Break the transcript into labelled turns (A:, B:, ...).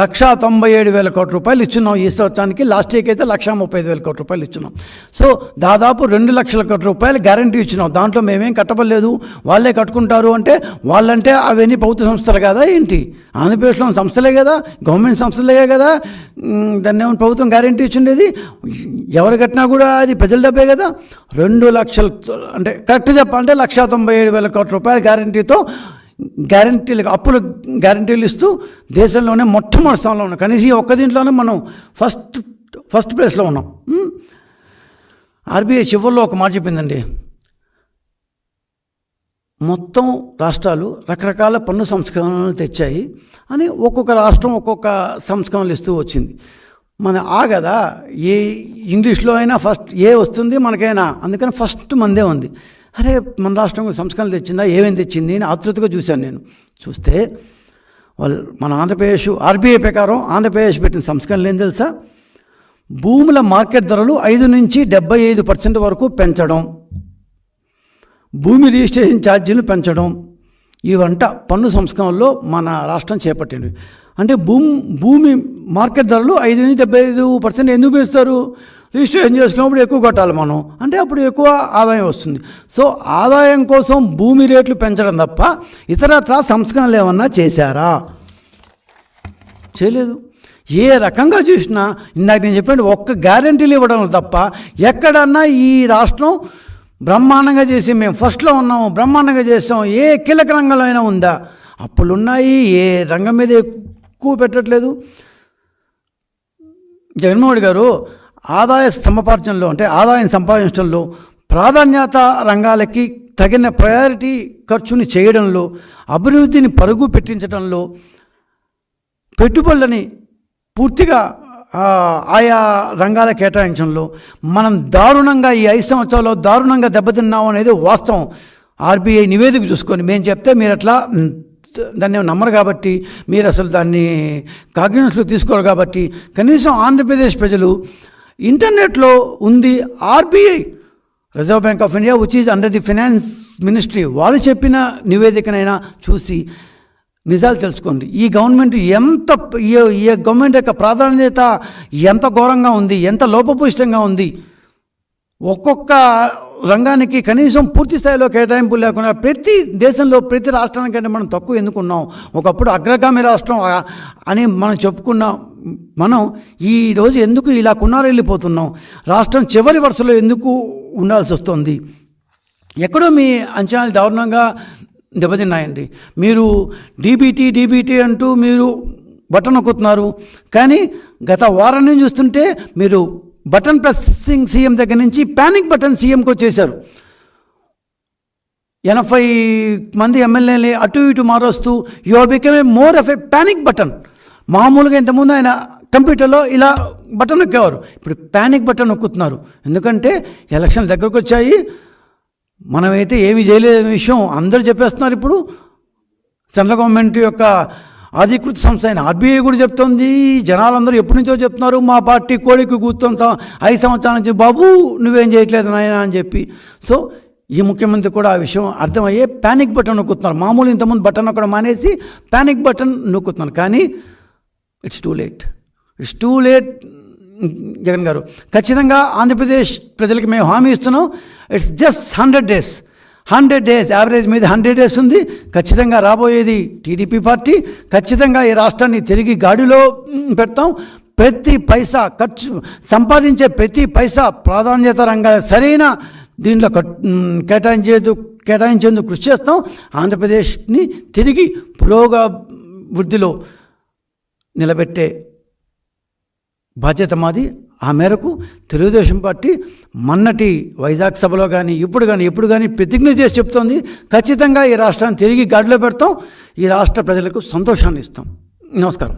A: లక్షా తొంభై ఏడు వేల కోట్ల రూపాయలు ఇచ్చున్నాం ఈ సంవత్సరానికి. లాస్ట్ ఇయర్కి అయితే లక్షా ముప్పై ఐదు వేల కోట్ల రూపాయలు ఇచ్చున్నాం. సో దాదాపు రెండు లక్షల కోట్ల రూపాయలు గ్యారంటీ ఇచ్చినాం దాంట్లో మేమేం కట్టబడలేదు. వాళ్ళే కట్టుకుంటారు అంటే వాళ్ళంటే అవన్నీ ప్రభుత్వ సంస్థలు కదా ఏంటి? ఆంధ్రప్రదేశ్లో సంస్థలే కదా గవర్నమెంట్ సంస్థలే కదా. దాన్ని ఏమైనా ప్రభుత్వం గ్యారంటీ ఇచ్చిండేది? ఎవరు కట్టినా కూడా అది ప్రజల డబ్బే కదా. రెండు లక్షలు అంటే కరెక్ట్ చెప్పాలంటే లక్షా తొంభై ఏడు వేల కోట్ల రూపాయల గ్యారంటీతో గ్యారంటీలు అప్పులు గ్యారంటీలు ఇస్తూ దేశంలోనే మొట్టమొదటి స్థానంలో ఉన్నాం. కనీసం ఈ ఒక్క దీంట్లోనే మనం ఫస్ట్ ఫస్ట్ ప్లేస్లో ఉన్నాం. ఆర్బీఐ చివరిలో ఒక మాట చెప్పిందండి. మొత్తం రాష్ట్రాలు రకరకాల పన్ను సంస్కరణలు తెచ్చాయి అని ఒక్కొక్క రాష్ట్రం ఒక్కొక్క సంస్కరణలు ఇస్తూ వచ్చింది. మన ఆ కదా ఏ ఇంగ్లీష్లో అయినా ఫస్ట్ ఏ వస్తుంది మనకైనా అందుకని ఫస్ట్ మందే ఉంది. అరే మన రాష్ట్రం సంస్కరణ తెచ్చిందా? ఏమేమి తెచ్చింది? అని ఆతృతగా చూశాను నేను. చూస్తే వాళ్ళు మన ఆంధ్రప్రదేశ్ ఆర్బీఐ ప్రకారం ఆంధ్రప్రదేశ్ పెట్టిన సంస్కరణలు ఏం తెలుసా? భూముల మార్కెట్ ధరలు ఐదు నుంచి డెబ్బై ఐదు పర్సెంట్ వరకు పెంచడం. భూమి రిజిస్ట్రేషన్ ఛార్జీలు పెంచడం. ఇవంట పన్ను సంస్కరణలో మన రాష్ట్రం చేపట్టింది. అంటే భూమి భూమి మార్కెట్ ధరలు ఐదు నుంచి డెబ్బై ఐదు పర్సెంట్ ఎందుకు పెంచుతారు? రిజిస్ట్రేషన్ చేసుకున్నప్పుడు ఎక్కువ కట్టాలి మనం. అంటే అప్పుడు ఎక్కువ ఆదాయం వస్తుంది. సో ఆదాయం కోసం భూమి రేట్లు పెంచడం తప్ప ఇతరత్ర సంస్కరణలు ఏమన్నా చేశారా? చేయలేదు. ఏ రకంగా చూసినా ఇందాక నేను చెప్పాను ఒక్క గ్యారంటీలు ఇవ్వడం తప్ప ఎక్కడన్నా ఈ రాష్ట్రం బ్రహ్మాండంగా చేసి మేము ఫస్ట్లో ఉన్నాము బ్రహ్మాండంగా చేస్తాం ఏ కీలక రంగంలో అయినా ఉందా? అప్పులు ఉన్నాయి ఏ రంగం మీద ఎక్కువ పెట్టట్లేదు. జగన్మోహన్ గారు ఆదాయ సమపార్జనలో అంటే ఆదాయం సంపాదించడంలో ప్రాధాన్యత రంగాలకి తగిన ప్రయారిటీ ఖర్చుని చేయడంలో అభివృద్ధిని పరుగు పెట్టించడంలో పెట్టుబడులని పూర్తిగా ఆయా రంగాల కేటాయించడంలో మనం దారుణంగా ఈ ఐదు సంవత్సరాల్లో దారుణంగా దెబ్బతిన్నాం అనేది వాస్తవం. ఆర్బీఐ నివేదిక చూసుకొని మేము చెప్తే మీరు అట్లా దాన్ని నమ్మరు కాబట్టి మీరు అసలు దాన్ని కాగ్నిషన్స్లో తీసుకోరు కాబట్టి కనీసం ఆంధ్రప్రదేశ్ ప్రజలు ఇంటర్నెట్లో ఉంది RBI reserve bank of India which is under the finance ministry వాళ్ళు చెప్పిన నివేదికనైనా చూసి నిజాలు తెలుసుకోండి. ఈ గవర్నమెంట్ ఎంత ఈ ఈ గవర్నమెంట్ యొక్క ప్రాధాన్యత ఎంత ఘోరంగా ఉంది ఎంత లోపభూయిష్టంగా ఉంది ఒక్కొక్క రంగానికి కనీసం పూర్తి స్థాయిలో కేటాయింపు లేకుండా ప్రతి దేశంలో ప్రతి రాష్ట్రానికంటే మనం తక్కువ ఎందుకున్నాం? ఒకప్పుడు అగ్రగామి రాష్ట్రం అని మనం చెప్పుకున్నాం మనం ఈరోజు ఎందుకు ఇలా కున్నారు వెళ్ళిపోతున్నాం రాష్ట్రం చివరి వరుసలో ఎందుకు ఉండాల్సి వస్తుంది? ఎక్కడో మీ అంచనాలు దారుణంగా దెబ్బతిన్నాయండి. మీరు డీబీటీ డీబీటీ అంటూ మీరు బటన్ నొక్కుతున్నారు. కానీ గత వారం నుంచి చూస్తుంటే మీరు బటన్ ప్రెస్సింగ్ సీఎం దగ్గర నుంచి ప్యానిక్ బటన్ సీఎంకి వచ్చేసారు ఎనభై మంది ఎమ్మెల్యేలు అటు ఇటు మారుస్తూ you become a more of a panic button. మామూలుగా ఇంతకుముందు ఆయన కంప్యూటర్లో ఇలా బటన్ నొక్కేవారు. ఇప్పుడు ప్యానిక్ బటన్ నొక్కుతున్నారు. ఎందుకంటే ఎలక్షన్లు దగ్గరకు వచ్చాయి మనమైతే ఏమీ చేయలేదనే విషయం అందరూ చెప్పేస్తున్నారు ఇప్పుడు. సెంట్రల్ గవర్నమెంట్ యొక్క అధికృత సంస్థ అయిన ఆర్బీఐ కూడా చెప్తోంది. జనాలందరూ ఎప్పటి నుంచో చెప్తున్నారు మా పార్టీ కోడికి కూర్చొని ఐదు సంవత్సరాల నుంచి బాబు నువ్వేం చేయట్లేదు నాయన అని చెప్పి. సో ఈ ముఖ్యమంత్రి కూడా ఆ విషయం అర్థమయ్యే ప్యానిక్ బటన్ నొక్కుతున్నారు. మామూలు ఇంతకుముందు బటన్ నొక్కడం మానేసి ప్యానిక్ బటన్ నొక్కుతున్నారు. కానీ it's too late it's too late Jagan garu ఖచ్చితంగా ఆంధ్రప్రదేశ్ ప్రజలకు మేము హామీ ఇస్తున్నాం. It's just hundred days hundred days average మీద హండ్రెడ్ డేస్ ఉంది. ఖచ్చితంగా రాబోయేది టీడీపీ పార్టీ. ఖచ్చితంగా ఈ రాష్ట్రాన్ని తిరిగి గాడిలో పెడతాం. ప్రతి పైసా ఖర్చు సంపాదించే ప్రతి పైసా ప్రాధాన్యత రంగా సరైన దీనిలో కట్ కేటాయించేందుకు కేటాయించేందుకు కృషి చేస్తాం. ఆంధ్రప్రదేశ్ని తిరిగి పురోగ వృద్ధిలో నిలబెట్టే బాధ్యత మాది. ఆ మేరకు తెలుగుదేశం పార్టీ మొన్నటి వైజాగ్ సభలో కానీ ఇప్పుడు కానీ ఎప్పుడు కానీ ప్రతిజ్ఞ చేసి చెప్తోంది. ఖచ్చితంగా ఈ రాష్ట్రాన్ని తిరిగి గాడిలో పెడతాం. ఈ రాష్ట్ర ప్రజలకు సంతోషాన్ని ఇస్తాం. నమస్కారం.